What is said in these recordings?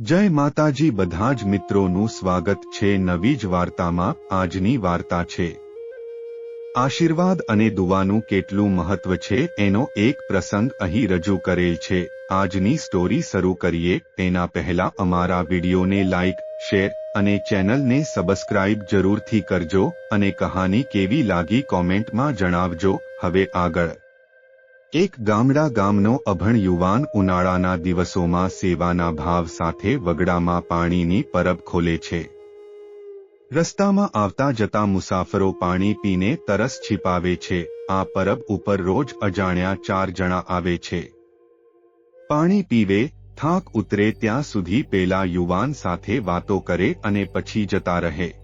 જય માતાજી, બધા જ મિત્રોનું સ્વાગત છે નવી જ વાર્તામાં, આજની વાર્તા છે. આશીર્વાદ અને દુવાનું કેટલું મહત્વ છે, એનો એક પ્રસંગ અહીં રજૂ કરેલ છે. આજની સ્ટોરી શરૂ કરીએ, તેના પહેલા અમારા વિડીયોને લાઇક શેર અને ચેનલને સબસ્ક્રાઇબ જરૂરથી કરજો અને કહાની કેવી લાગી કોમેન્ટમાં જણાવજો. હવે આગળ. એક ગામડા ગામનો અભણ યુવાન ઉનાળાના દિવસોમાં સેવાના ભાવ સાથે વગડામાં પાણીની પરબ ખોલે છે. રસ્તામાં આવતા જતા મુસાફરો પાણી પીને તરસ છીપાવે છે. આ પરબ ઉપર રોજ અજાણ્યા ચાર જણા આવે છે. પાણી પીવે, થાક ઉતરે ત્યાં સુધી પેલા યુવાન સાથે વાતો કરે અને પછી જતા રહે.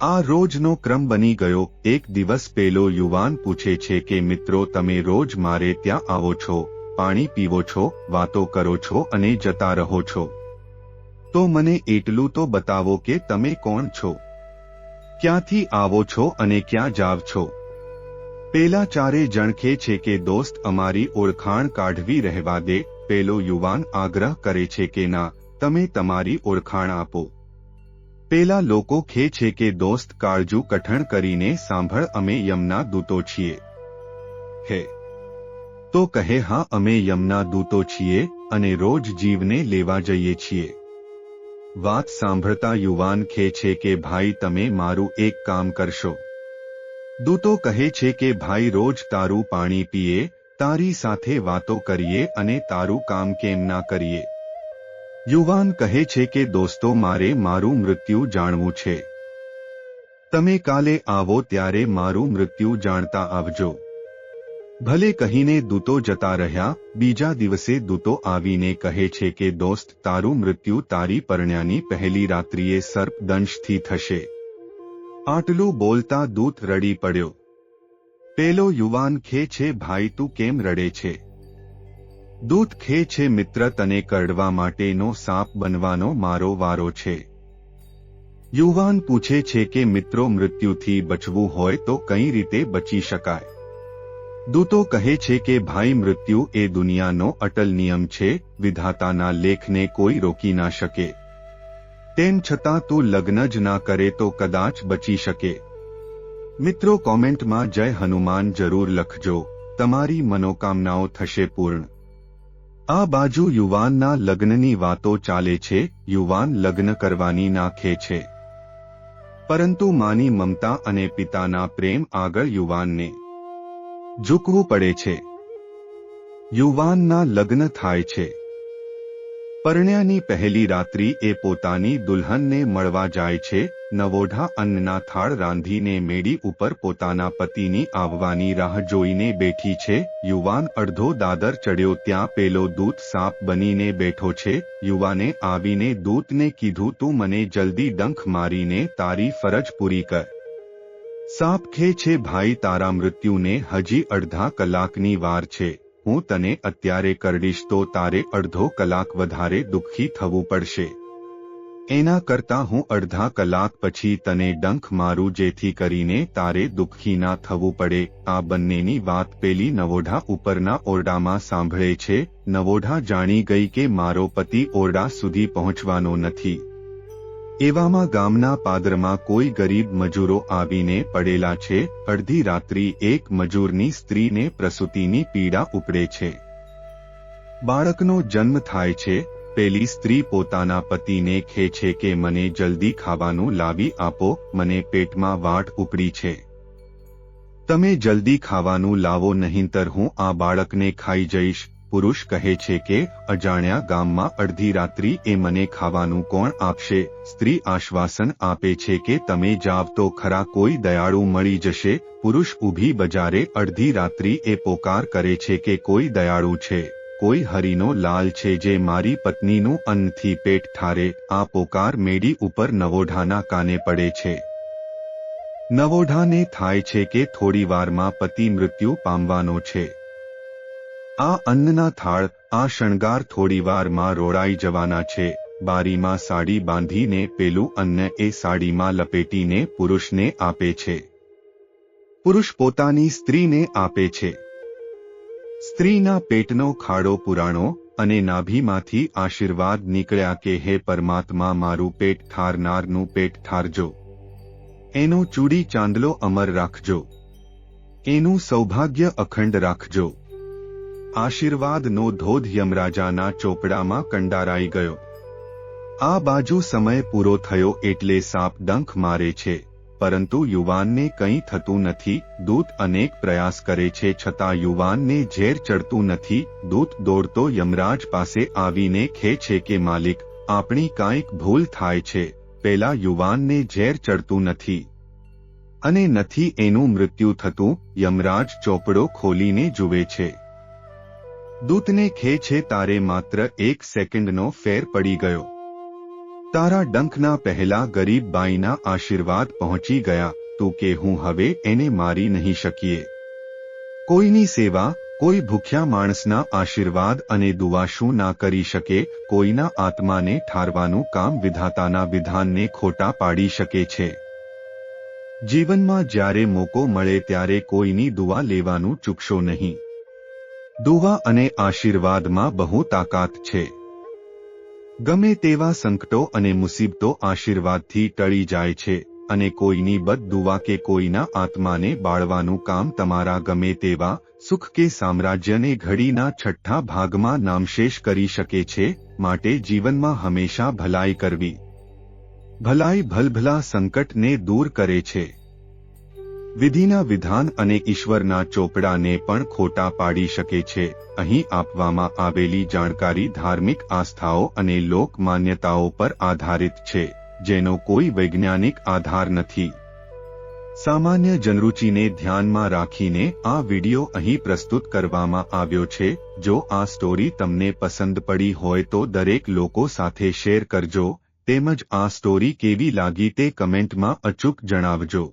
આ રોજનો ક્રમ બની ગયો. એક દિવસ પેલો યુવાન પૂછે છે કે, મિત્રો, તમે રોજ મારે ત્યાં આવો છો? પાણી પીવો છો? વાતો કરો છો? અને જતા રહો છો? તો મને એટલું તો બતાવો કે તમે કોણ છો? ક્યાંથી આવો છો અને ક્યાં જાવ છો? પેલા ચારે જણખે છે કે, દોસ્ત, અમારી ઓળખાણ કાઢવી રહેવા દે. પેલો યુવાન આગ્રહ કરે છે કે, ના, તમે તમારી ઓળખાણ આપો. પેલા લોકો ખે છે કે દોસ્ત કાળજુ કઠણ કરીને સાંભળ અમે યમના દૂતો છીએ. હે. તો કહે હા, અમે યમના દૂતો છીએ અને રોજ જીવને લેવા જઈએ છીએ. વાત સાંભળતા યુવાન ખે છે કે ભાઈ તમે મારું એક કામ કરશો. દૂતો કહે છે કે ભાઈ રોજ તારું પાણી પીએ, તારી સાથે વાતો કરીએ અને તારું કામ કેમ ના કરીએ. યુવાન કહે છે કે, દોસ્તો, મારે મારું મૃત્યુ જાણવું છે. તમે કાલે આવો ત્યારે મારું મૃત્યુ જાણતા આવજો. ભલે કહીને દૂતો જતા રહ્યા, બીજા દિવસે દૂતો આવીને કહે છે કે, દોસ્ત, તારું મૃત્યુ તારી પરણ્યાની પહેલી રાત્રિએ સર્પદંશથી થશે. આટલું બોલતા દૂત રડી પડ્યો. પેલો યુવાન ખે છે, ભાઈ, તું કેમ રડે છે? દૂત ખે છે, મિત્ર, તને કરડવા માટેનો સાપ બનવાનો મારો વારો છે. યુવાન પૂછે છે કે, મિત્રો, મૃત્યુથી બચવું હોય તો કઈ રીતે બચી શકાય? દૂતો કહે છે કે, ભાઈ, મૃત્યુ એ દુનિયાનો અટલ નિયમ છે, વિધાતાના લેખને કોઈ રોકી ના શકે. તેમ છતાં તું લગ્ન જ ના કરે તો કદાચ બચી શકે. મિત્રો, કોમેન્ટમાં જય હનુમાન જરૂર લખજો. તમારી મનોકામનાઓ થશે પૂર્ણ. આ બાજુ યુવાનના લગ્નની વાતો ચાલે છે, યુવાન લગ્ન કરવાની નાખે છે. પરંતુ માની મમતા અને પિતાના પ્રેમ આગળ યુવાનને ઝૂકવું પડે છે. યુવાનના લગ્ન થાય છે. પરણ્યાની પહેલી રાત્રિ એ પોતાની દુલ્હનને મળવા જાય છે, નવોઢા અન્નના થાળ રાંધીને મેડી ઉપર પોતાના પતિની આવવાની રાહ જોઈને બેઠી છે, યુવાન અડધો દાદર ચડ્યો ત્યાં પેલો દૂત સાપ બનીને બેઠો છે, યુવાને આવીને દૂતને કીધું, તું મને જલ્દી ડંખ મારીને તારી ફરજ પૂરી કર. સાપ ખે છે, ભાઈ, તારા મૃત્યુને હજી અડધા કલાકની વાર છે. હું તને અત્યારે કરડીશ તો તારે અડધો કલાક વધારે દુઃખી થવું પડશે. એના કરતા હું અડધા કલાક પછી તને ડંખ મારું જેથી કરીને તારે દુઃખી ના થવું પડે. આ બંનેની વાત પેલી નવોઢા ઉપરના ઓરડામાં સાંભળે છે. નવોઢા જાણી ગઈ કે મારો પતિ ઓરડા સુધી પહોંચવાનો નથી. એવામાં ગામના પાદરમાં કોઈ ગરીબ મજૂરો આવીને પડેલા છે, અડધી રાત્રિ એક મજૂરની સ્ત્રીને પ્રસૂતિની પીડા ઉપડે છે. બાળકનો જન્મ થાય છે, પેલી સ્ત્રી પોતાના પતિને કહે છે કે મને જલ્દી ખાવાનું લાવી આપો, મને પેટમાં વાટ ઉપડી છે. તમે જલ્દી ખાવાનું લાવો નહીંતર હું આ બાળકને ખાઈ જઈશ. પુરુષ કહે છે કે, અજાણ્યા ગામમાં અડધી રાત્રિ એ મને ખાવાનું કોણ આપશે સ્ત્રી આશ્વાસન આપે છે કે, તમે જાવ તો ખરા કોઈ દયાળુ મળી જશે પુરુષ ઊભી બજારે અડધી રાત્રિ એ પોકાર કરે છે કે, કોઈ દયાળુ છે. કોઈ હરિનો લાલ છે જે મારી પત્નીનું અન્નથી પેટ ઠારે. આ પોકાર મેડી ઉપર નવોઢાના કાને પડે છે. નવોઢાને થાય છે કે થોડી વારમાં પતિ મૃત્યુ પામવાનો છે. આ અન્નના થાળ આ શણગાર થોડીવારમાં રોડાઈ જવાના છે. બારીમાં સાડી બાંધીને પેલું અન્ન એ સાડીમાં લપેટીને પુરુષને આપે છે. પુરુષ પોતાની સ્ત્રીને આપે છે. સ્ત્રીના પેટનો ખાડો પુરાણો અને નાભીમાંથી આશીર્વાદ નીકળ્યા કે, હે પરમાત્મા, મારું પેટ ઠારનારનું પેટ ઠારજો. એનો ચૂડી ચાંદલો અમર રાખજો. એનું સૌભાગ્ય અખંડ રાખજો. આશીર્વાદનો ધોધ યમરાજાના ચોપડામાં કંડારાઈ ગયો. આ બાજુ સમય પૂરો થયો એટલે સાપ ડંખ મારે છે, પરંતુ યુવાનને કંઈ થતું નથી, દૂત અનેક પ્રયાસ કરે છે છતાં યુવાનને ઝેર ચડતું નથી, દૂત દોડતો યમરાજ પાસે આવીને ખે છે કે, માલિક, આપણી કાંઈક ભૂલ થાય છે, પેલા યુવાનને ઝેર ચડતું નથી. અને નથી એનું મૃત્યુ થતું, યમરાજ ચોપડો ખોલીને જુએ છે. દૂતને ખે છે તારે માત્ર એક સેકન્ડનો ફેર પડી ગયો. તારા ડંખના પહેલા ગરીબ બાઈના આશીર્વાદ પહોંચી ગયા, તો કે હું હવે એને મારી નહીં શકીએ. કોઈની સેવા, કોઈ ભૂખ્યા માણસના આશીર્વાદ અને દુવા શું ના કરી શકે, કોઈના આત્માને ઠારવાનું કામ વિધાતાના વિધાનને ખોટા પાડી શકે છે. જીવનમાં જ્યારે મોકો મળે ત્યારે કોઈની દુવા લેવાનું ચૂકશો નહીં. દુવા અને આશીર્વાદમાં બહુ તાકાત છે. ગમે તેવા સંકટો અને મુસીબતો આશીર્વાદથી ટળી જાય છે અને કોઈની બદદુવા કે કોઈના આત્માને બાળવાનું કામ તમારા ગમે તેવા સુખ કે સામ્રાજ્યને ઘડીના છઠ્ઠા ભાગમાં નામશેષ કરી શકે છે માટે જીવનમાં હંમેશા ભલાઈ કરવી. ભલાઈ ભલભલા સંકટને દૂર કરે છે. વિધિના વિધાન અને ઈશ્વરના ચોપડાને પણ ખોટા પાડી શકે છે. અહીં આપવામાં આવેલી જાણકારી ધાર્મિક આસ્થાઓ અને લોક માન્યતાઓ પર આધારિત છે, જેનો કોઈ વૈજ્ઞાનિક આધાર નથી. સામાન્ય જનરૂચિને ધ્યાનમાં રાખીને આ વિડિયો અહીં પ્રસ્તુત કરવામાં આવ્યો છે. જો આ સ્ટોરી તમને પસંદ પડી હોય તો દરેક લોકો સાથે શેર કરજો, તેમજ આ સ્ટોરી કેવી લાગી તે કમેન્ટમાં અચૂક જણાવજો.